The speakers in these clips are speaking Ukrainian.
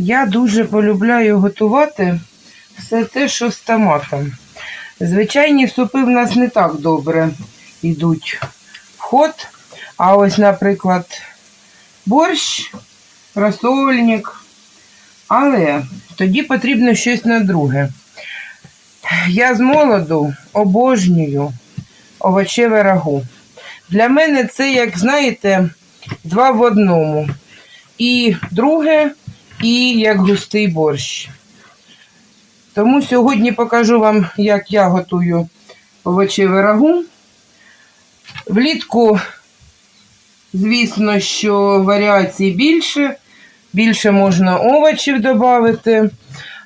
Я дуже полюбляю готувати все те, що з томатом. Звичайні супи в нас не так добре йдуть в ход. А ось, наприклад, борщ, розсольник. Але тоді потрібно щось на друге. Я з молоду обожнюю овочеве рагу. Для мене це, як знаєте, два в одному. І друге, і як густий борщ. Тому сьогодні покажу вам, як я готую овочеве рагу. Влітку, звісно, що варіацій більше, більше можна овочів додати.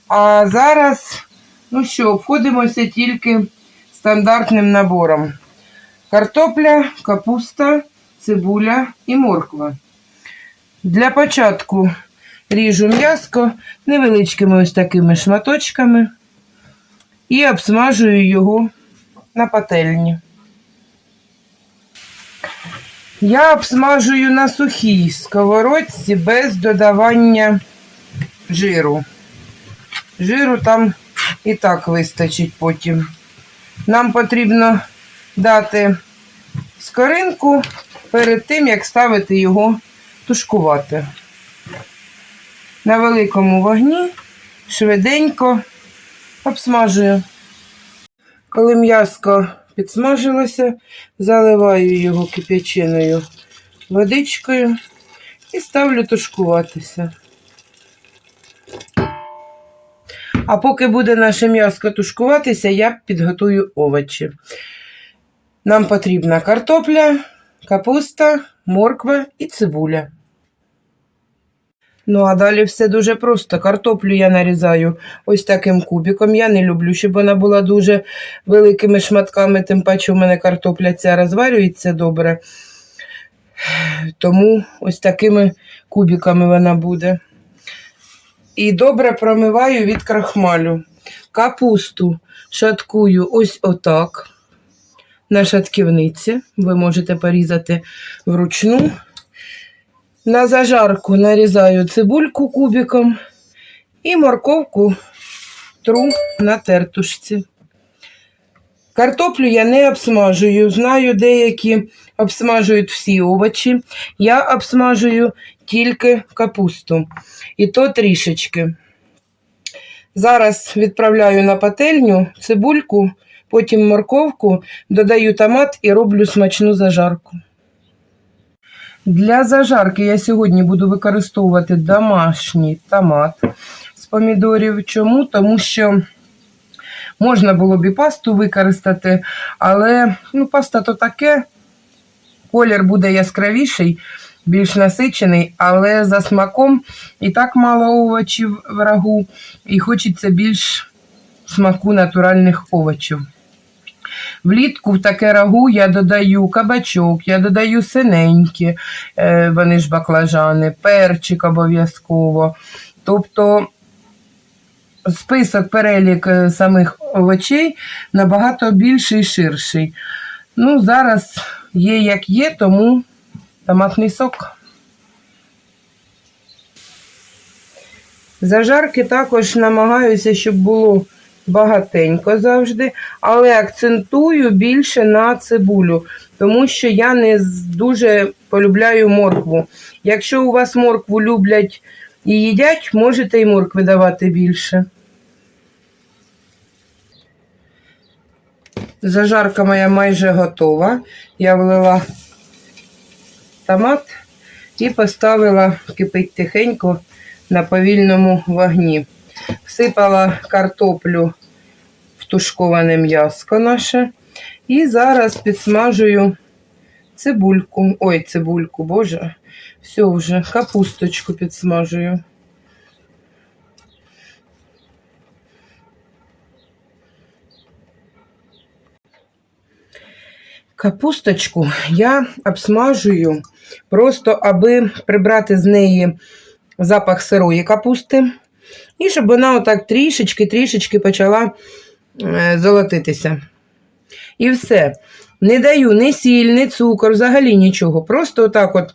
А зараз, ну що, обходимося тільки стандартним набором. Картопля, капуста, цибуля і морква. Для початку ріжу м'яско невеличкими ось такими шматочками і обсмажую його на пательні. Я обсмажую на сухій сковородці без додавання жиру. Жиру там і так вистачить потім. Нам потрібно дати скоринку перед тим, як ставити його тушкувати. На великому вогні швиденько обсмажую. Коли м'яско підсмажилося, заливаю його кип'яченою водичкою і ставлю тушкуватися. А поки буде наше м'яско тушкуватися, я підготую овочі. Нам потрібна картопля, капуста, морква і цибуля. Ну, а далі все дуже просто. Картоплю я нарізаю ось таким кубиком. Я не люблю, щоб вона була дуже великими шматками, тим паче у мене картопля ця розварюється добре. Тому ось такими кубиками вона буде. І добре промиваю від крахмалю. Капусту шаткую ось отак. На шатківниці. Ви можете порізати вручну. На зажарку нарізаю цибульку кубиком і морковку тру на тертушці. Картоплю я не обсмажую. Знаю, деякі обсмажують всі овочі. Я обсмажую тільки капусту. І то трішечки. Зараз відправляю на пательню цибульку, потім морковку, додаю томат і роблю смачну зажарку. Для зажарки я сьогодні буду використовувати домашній томат з помідорів. Чому? Тому що можна було б і пасту використати, але ну, паста то таке, колір буде яскравіший, більш насичений, але за смаком і так мало овочів в рагу, і хочеться більш смаку натуральних овочів. Влітку в таке рагу я додаю кабачок, я додаю синенькі, е, вони ж баклажани, перчик обов'язково. Тобто список, перелік е, самих овочей набагато більший і ширший. Ну, зараз є як є, тому томатний сок. Зажарки також намагаюся, щоб було багатенько завжди, але акцентую більше на цибулю, тому що я не дуже полюбляю моркву. Якщо у вас моркву люблять і їдять, можете і моркви давати більше. Зажарка моя майже готова. Я влила томат і поставила кипить тихенько на повільному вогні. Всипала картоплю тушковане м'яско наше. І зараз підсмажую цибульку. Ой, цибульку, боже. Все вже, капусточку підсмажую. Капусточку я обсмажую просто аби прибрати з неї запах сирої капусти. І щоб вона отак трішечки-трішечки почала золотитися. І все. Не даю ні сіль, ні цукор, взагалі нічого. Просто отак от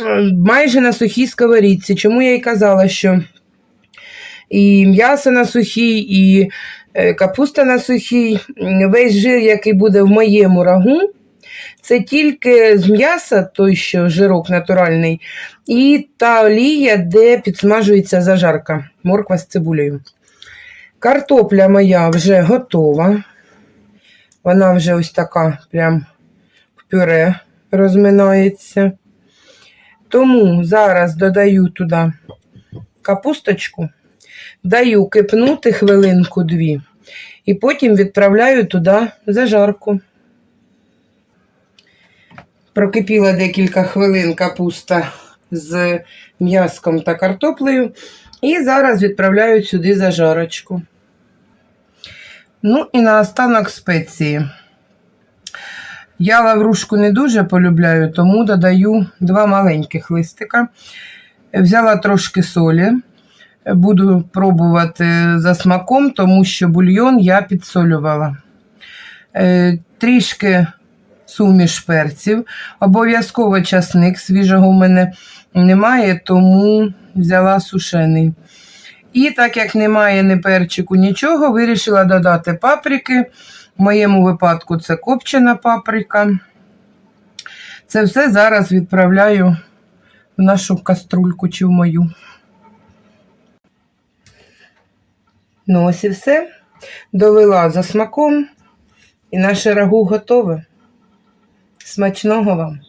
е, майже на сухій сковорідці. Чому я й казала, що і м'ясо на сухій, і е, капуста на сухій. Весь жир, який буде в моєму рагу, це тільки з м'яса, той, що жирок натуральний, і та олія, де підсмажується зажарка, морква з цибулею. Картопля моя вже готова. Вона вже ось така, прям в пюре розминається. Тому зараз додаю туди капусточку, даю кипнути хвилинку-дві, і потім відправляю туди зажарку. Прокипіла декілька хвилин капуста з м'яском та картоплею. І зараз відправляю сюди зажарочку. Ну і наостанок спеції. Я лаврушку не дуже полюбляю, тому додаю два маленьких листика. Взяла трошки солі. Буду пробувати за смаком, тому що бульйон я підсолювала. Е, Трішки суміш перців. Обов'язково часник свіжого в мене немає, тому взяла сушений. І так як немає ні перчику, нічого, вирішила додати паприки. В моєму випадку це копчена паприка. Це все зараз відправляю в нашу каструльку чи в мою. Ну, ось і все. Довела за смаком, і наше рагу готове. Смачного вам!